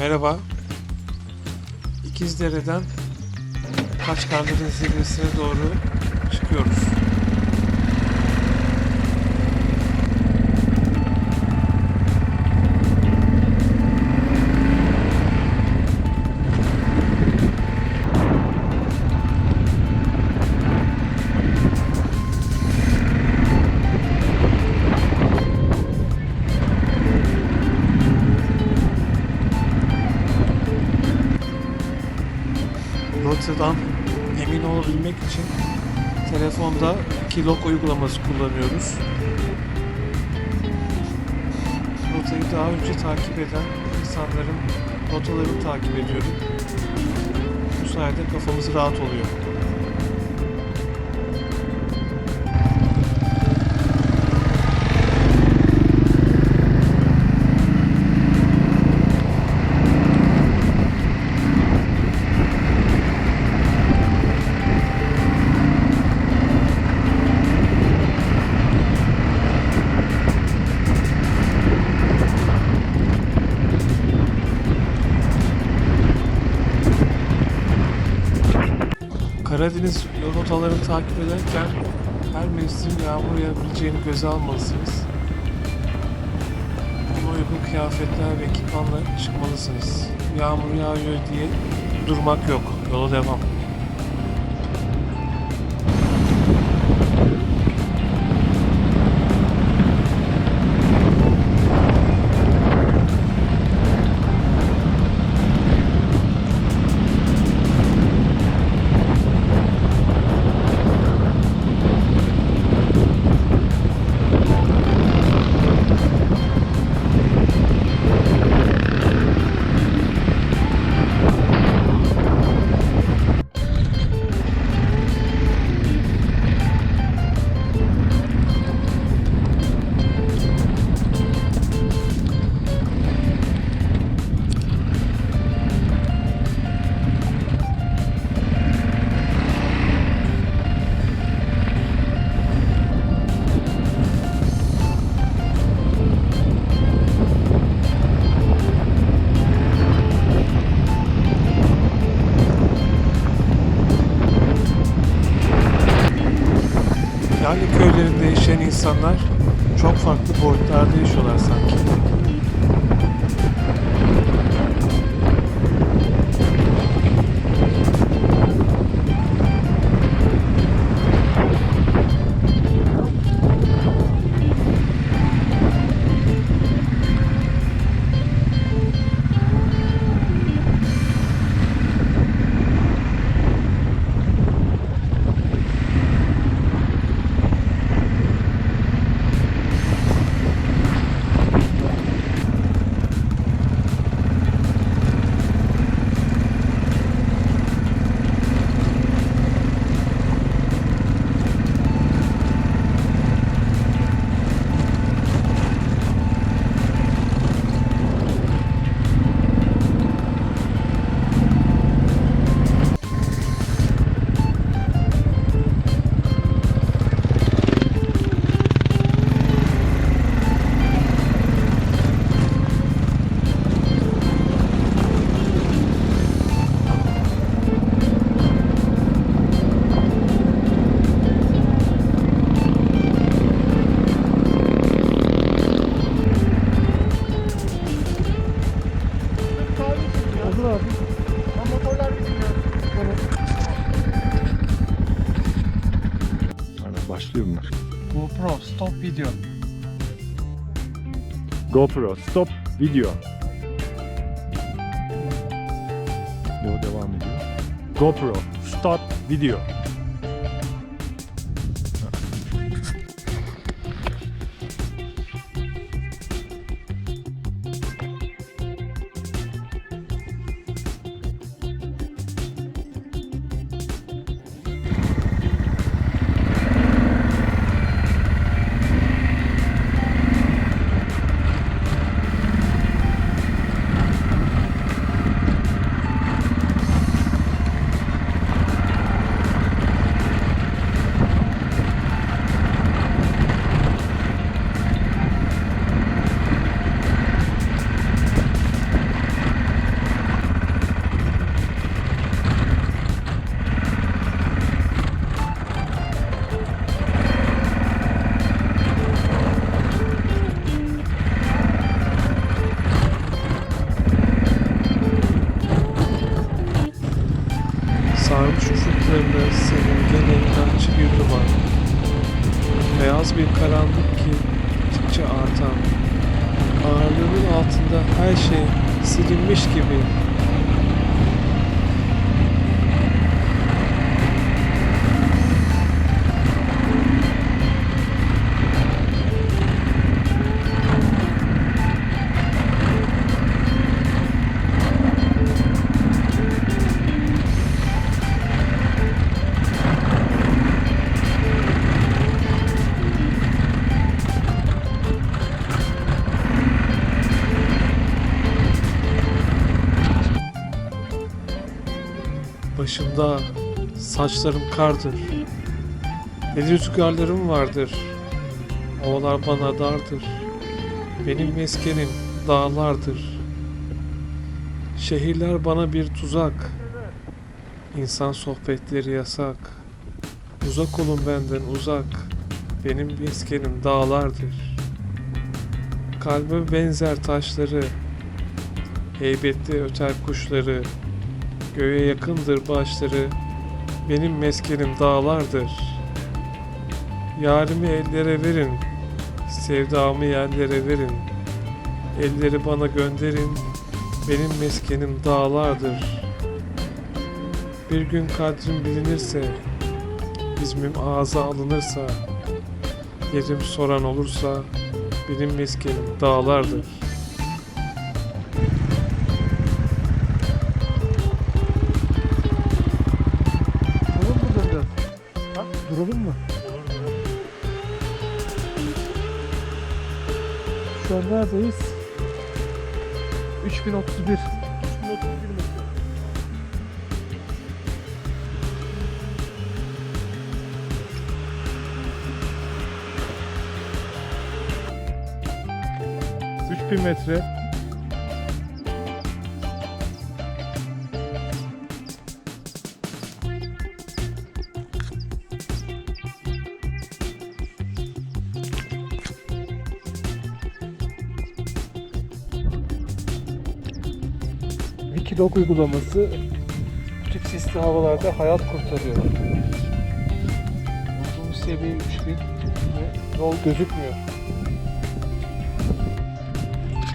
Merhaba. İkizdere'den Kaçkarların zirvesine doğru çıkıyoruz. Rotadan emin olabilmek için telefonda Kilok uygulaması kullanıyoruz. Rotayı daha önce takip eden insanların rotalarını takip ediyorum. Bu sayede kafamız rahat oluyor. Karadeniz rotalarını takip ederken her mevsim yağmur yağabileceğini göze almalısınız. Buna uygun kıyafetler ve ekipmanla çıkmalısınız. Yağmur yağıyor diye durmak yok. Yola devam. İnsanlar çok farklı boyutlarda yaşıyorlar sanki. Olur abi. Motorlar bizim ya. Aynen başlıyor bunlar. GoPro stop video. GoPro stop video. Yo devam ediyor. GoPro stop video. karanlık ki gittikçe artan, ağırlığının altında her şey silinmiş gibi. Başımda saçlarım kardır. Deli rüzgarlarım vardır. Ovalar bana dardır. Benim meskenim dağlardır. Şehirler bana bir tuzak. İnsan sohbetleri yasak. Uzak olun benden uzak. Benim meskenim dağlardır. Kalbe benzer taşları. Heybetli öter kuşları. Göğe yakındır başları, benim meskenim dağlardır. Yarimi ellere verin, sevdamı yerlere verin. Elleri bana gönderin, benim meskenim dağlardır. Bir gün kadrim bilinirse, ismim ağza alınırsa, yerim soran olursa, benim meskenim dağlardır. An neredeyiz? 3031. 3031 metre. Bin metre. Wikilog uygulaması küçük sisli havalarda hayat kurtarıyor. Bulduğumuz seviye 3000 ve yol gözükmüyor.